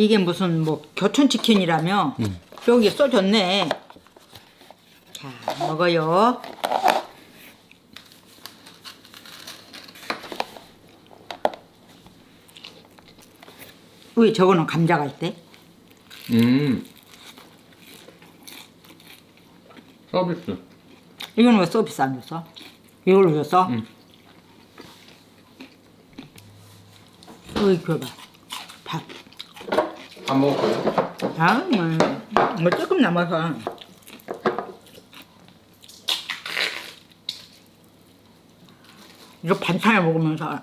이게 무슨 뭐 교촌치킨이라며 음. 여기 써줬네. 자, 먹어요. 왜 저거는 감자가 있대? 음. 서비스. 이거는 왜 서비스 안 줬어? 이걸로 줬어? 응. 어이, 줘봐. 밥. 밥 먹을 거예요? 아, 뭐, 뭐 조금 남아서. 이거 반찬을 먹으면서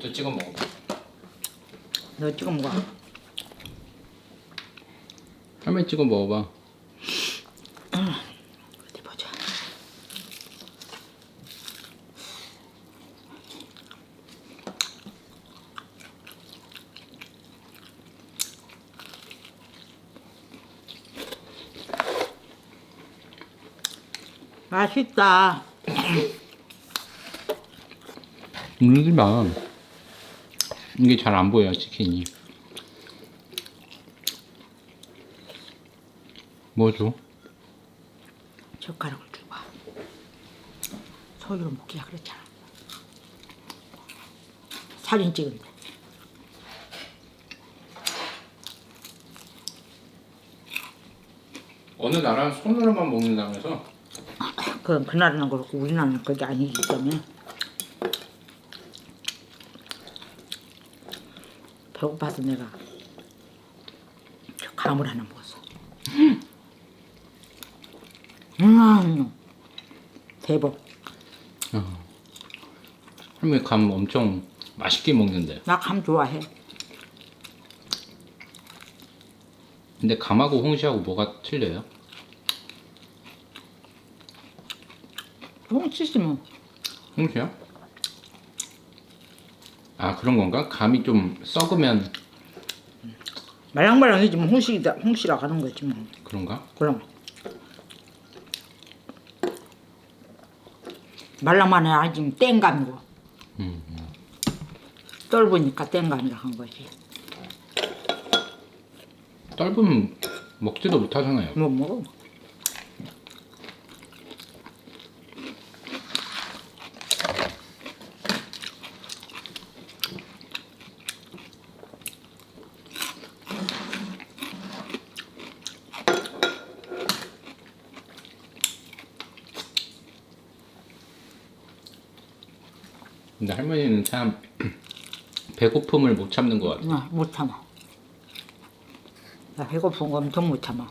또 찍어 먹어. 너 찍어 먹어. 할머니 찍어 먹어봐. 맛있다. 울지 마. 이게 잘 안 보여 치킨이. 뭐 줘? 젓가락을 줘봐. 소주로 먹기가 그렇잖아. 사진 찍은데. 어느 나라는 손으로만 먹는다면서? 그건 그 나라는 그렇고 우리나라는 그게 아니기 때문에 배고파서 내가 저 감을 하나 먹었어. 음, 대박. 할머니 감 엄청 맛있게 먹는데. 나 감 좋아해. 근데 감하고 홍시하고 뭐가 틀려요? 홍치지 뭐. 홍시야? 아 그런 건가? 감이 좀 썩으면 말랑말랑이지 뭐 홍시다 홍시라 하는 거지 뭐. 그런가? 그럼 말랑만 해야지 땡감이고 음. 떫으니까 땡감이라 한 거지. 떫으면 먹지도 못하잖아요. 뭐 먹어? 할머니는 참 배고픔을 못 참는 것 같아. 어, 못 참아. 나 배고픈 거 엄청 못 참아.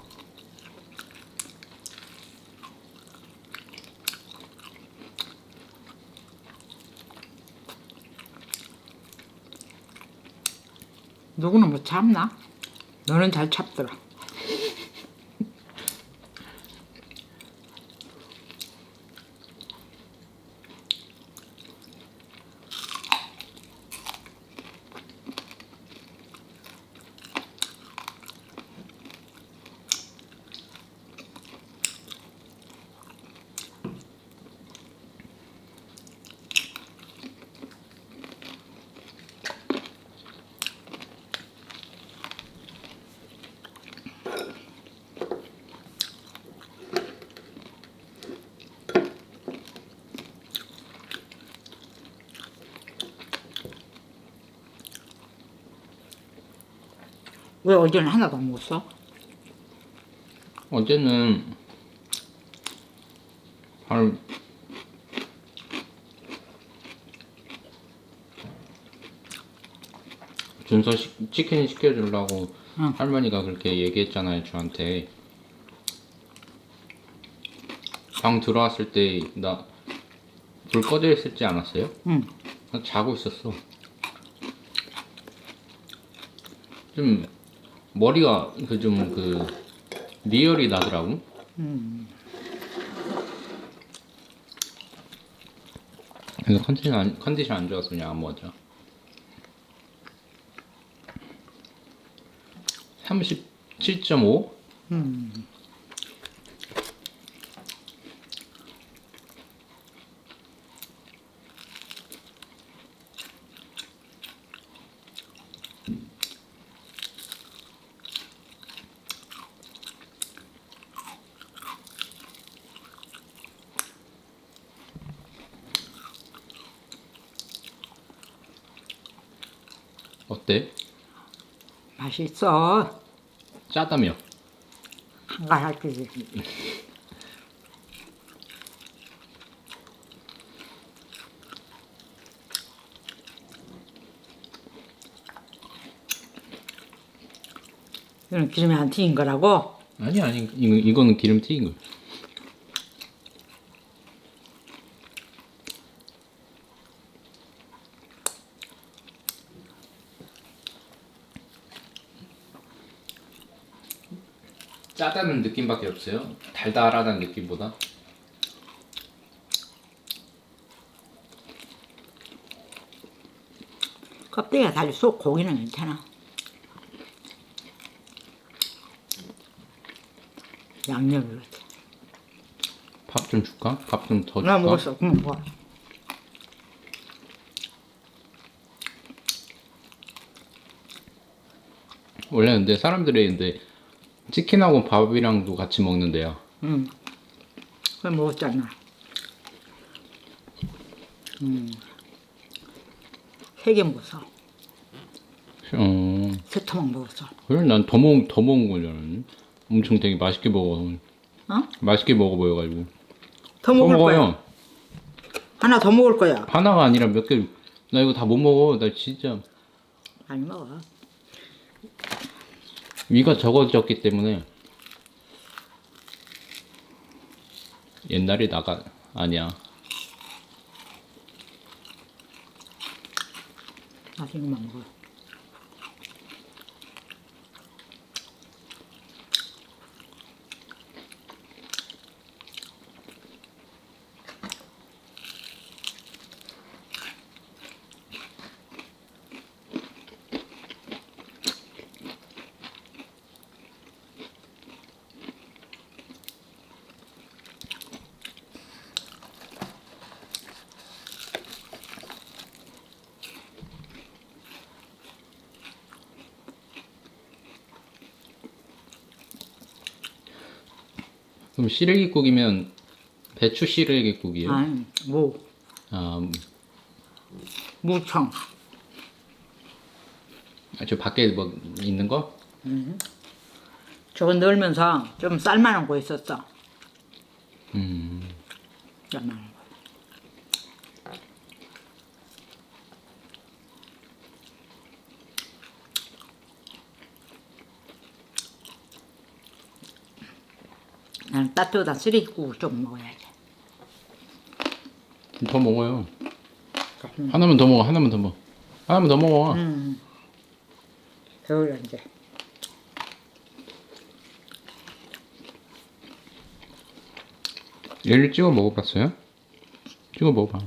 누구는 못 참나? 너는 잘 참더라. 왜 어제는 하나도 안 먹었어? 어제는 한 준서 시, 치킨 시켜주려고 응. 할머니가 그렇게 얘기했잖아요 저한테 방 들어왔을 때 나 불 꺼져 있었지 않았어요? 응. 나 자고 있었어 좀 머리가 그좀그 리얼이 나더라고 음. 그래서 컨디션 안, 컨디션 안 좋아서 그냥 안 먹었죠. 37.5? 음. 어때? 맛있어. 짜다며? 한가하지. 이건 기름이 안 튀긴 거라고? 아니 아니 이거, 이거는 기름 튀긴 거. 짜다는 느낌밖에 없어요. 달달하다는 느낌보다. 껍데기가 달리 속 고기는 괜찮아. 양념이 그렇지. 밥 좀 줄까? 밥 좀 더 줄까? 나 먹었어. 그럼 먹어. 원래 근데 사람들이 근데 치킨하고 밥이랑도 같이 먹는데요. 응. 그럼 먹었잖아. 음. 세개 먹었어. 어, 세 토막 먹었어. 그래 난더 먹, 더 먹은 거잖아. 엄청 되게 맛있게 먹어. 어? 맛있게 먹어 보여가지고. 더더 먹을 거야. 먹어요. 하나 더 먹을 거야. 하나가 아니라 몇 개. 나 이거 다 못 먹어. 나 진짜 많이 먹어. 위가 적어졌기 때문에 옛날이 나가 아니야. 것만 먹어. 그럼 시래기국이면 배추 시래기국이에요? 아니, 무, 아, 음. 무청. 아, 저 밖에 뭐 있는 거? 저거 넣으면서 좀 쌀만한 거 있었어. 음. 쌀만한 거. 나는 따뜻한 쓰레기국을 좀 먹어야지. 더 먹어요. 하나만 더 먹어. 하나만 더 먹어. 하나만 더 먹어. 음. 배울라 이제. 얘를 찍어 먹어봤어요? 찍어 먹어봐.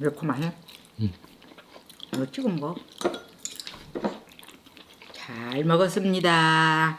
매콤하네. 음. 이거 찍어 먹어. 잘 먹었습니다.